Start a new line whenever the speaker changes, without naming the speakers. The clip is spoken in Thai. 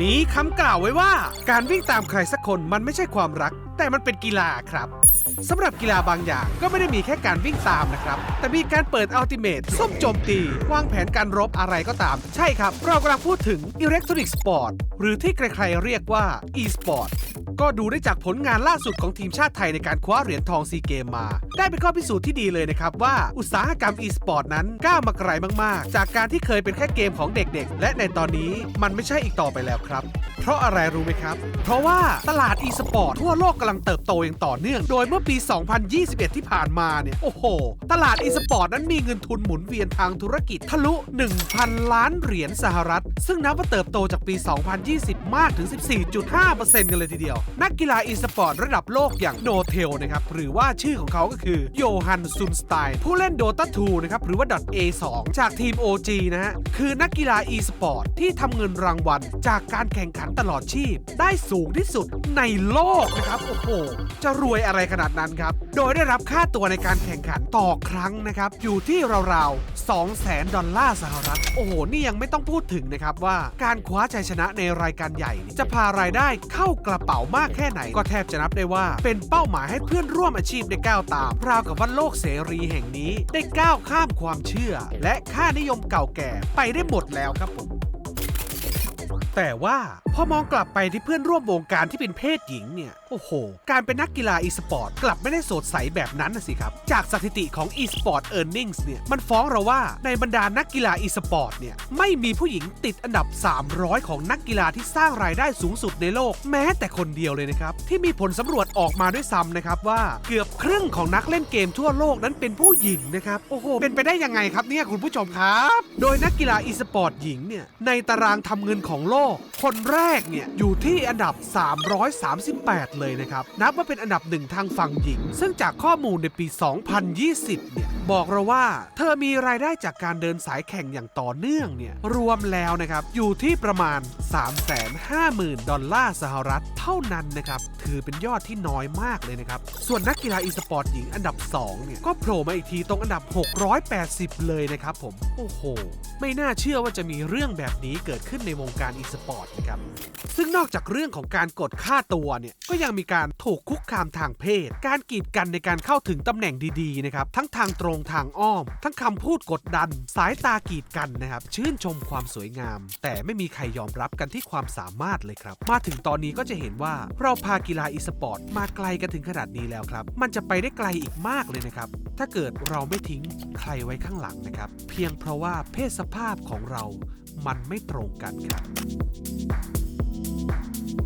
มีคำกล่าวไว้ว่า การวิ่งตามใครสักคนมันไม่ใช่ความรัก แต่มันเป็นกีฬาครับสำหรับกีฬาบางอย่างก็ไม่ได้มีแค่การวิ่งตามนะครับ แต่มีการเปิดอัลติเมทส้มโจมตี วางแผนการรบอะไรก็ตาม ใช่ครับ เรากำลังพูดถึงอิเล็กทรอนิกส์สปอร์ตหรือที่ใครๆเรียกว่า e-sport ก็ดูได้จากผลงานล่าสุดของทีมชาติไทยในการคว้าเหรียญทองซีเกมมา ได้เป็นข้อพิสูจน์ที่ดีเลยนะครับว่าอุตสาหกรรมอีสปอร์ตนั้นก้าวมาไกลมาก ๆ จากการที่เคยเป็นแค่เกมของเด็กๆ และในตอนนี้มันไม่ใช่อีกต่อไปแล้วครับ เพราะอะไรรู้ไหมครับ เพราะว่าตลาด e-sport ทั่วโลกกำลังเติบโตอย่างต่อเนื่อง โดยเมื่อปี 2021 ที่ผ่านมาเนี่ย โอ้โห ตลาด e-sport นั้นมีเงินทุนหมุนเวียนทางธุรกิจทะลุ 1,000 ล้านเหรียญสหรัฐ ซึ่งนับว่าเติบโตจากปี 2020 มากถึง 14.5%กันเลยทีเดียว นักกีฬา e-sport ระดับโลกอย่างโนเทลนะครับ หรือว่าชื่อของเขาก็คือโยฮันซุนสไตน์ผู้เล่น Dota 2นะครับ หรือว่า .a2 จากทีม OG นะฮะ คือนักกีฬา e-sport ที่ทำเงินรางวัลจากการแข่งขันตลอดชีพได้สูงที่สุดในโลกนะครับ โอ้โห จะรวยอะไรขนาดนั้นครับ โดยได้รับค่าตัวในการแข่งขันต่อครั้งนะครับ อยู่ที่ราวๆ200,000 ดอลลาร์สหรัฐ โอ้โห นี่ยังไม่ต้องพูดถึงนะครับว่าการคว้าชัยชนะในรายการใหญ่ จะพารายได้เข้ากระเป๋ามากแค่ไหน ก็แทบจะนับได้ว่า เป็นเป้าหมายให้เพื่อนร่วมอาชีพได้ก้าวตาม ราวกับว่าโลกเสรีแห่งนี้ได้ก้าวข้ามความเชื่อ และค่านิยมเก่าแก่ไปได้หมดแล้วครับผม แต่ว่าพอมองกลับไปที่เพื่อนร่วมวงการที่เป็นเพศหญิงเนี่ย โอ้โห การเป็นนักกีฬา e-sport กลับไม่ได้โสดใสแบบนั้นนะสิครับ จากสถิติของ e-sport earnings เนี่ย มันฟ้องเราว่าในบรรดานักกีฬา e-sport เนี่ย ไม่มีผู้หญิงติดอันดับ 300 ของนักกีฬาที่สร้างรายได้สูงสุดในโลก แม้แต่คนเดียวเลยนะครับ ที่มีผลสำรวจออกมาด้วยซ้ำนะครับว่าเกือบครึ่งของนักเล่นเกมทั่วโลกนั้นเป็นผู้หญิงนะครับ โอ้โห เป็นไปได้ยังไงครับเนี่ยคุณผู้ชมครับ โดยนักกีฬา e-sport หญิงเนี่ยในตารางทำเงินของโลก คนแรกเนี่ยอยู่ที่อันดับ 338 เลยนะครับ นับว่าเป็นอันดับหนึ่งทางฝั่งหญิง ซึ่งจากข้อมูลในปี 2020 เนี่ยบอกเราว่า เธอมีรายได้จากการเดินสายแข่งอย่างต่อเนื่องเนี่ยรวมแล้วนะครับ อยู่ที่ประมาณ 350,000 ดอลลาร์สหรัฐเท่านั้นนะครับถือเป็นยอดที่น้อยมากเลยนะครับ ส่วนนักกีฬาอีสปอร์ตหญิงอันดับ 2 เนี่ย ก็โผล่มาอีกทีตรงอันดับ 680 เลยนะครับผม โอ้โห ไม่น่าเชื่อว่าจะมีเรื่องแบบนี้เกิดขึ้นในวงการอีสปอร์ตนะครับ ซึ่งนอกจากเรื่องของการกดค่าตัวเนี่ย ก็ยังมีการถูกคุกคามทางเพศ การกีดกันในการเข้าถึงตำแหน่งดีๆนะครับ ทั้งทางตรงทางอ้อม ทั้งคำพูดกดดัน สายตากีดกันนะครับ ชื่นชมความสวยงาม แต่ไม่มีใครยอมรับกันที่ความสามารถเลยครับ มาถึงตอนนี้ก็จะเห็นว่าเราพากีฬาอีสปอร์ตมาไกลกันถึงขนาดนี้แล้วครับ มันจะไปได้ไกลอีกมากเลยนะครับ ถ้าเกิดเราไม่ทิ้งใครไว้ข้างหลังนะครับ เพียงเพราะว่าเพศสภาพของเรา มันไม่ตรงกันครับあっ!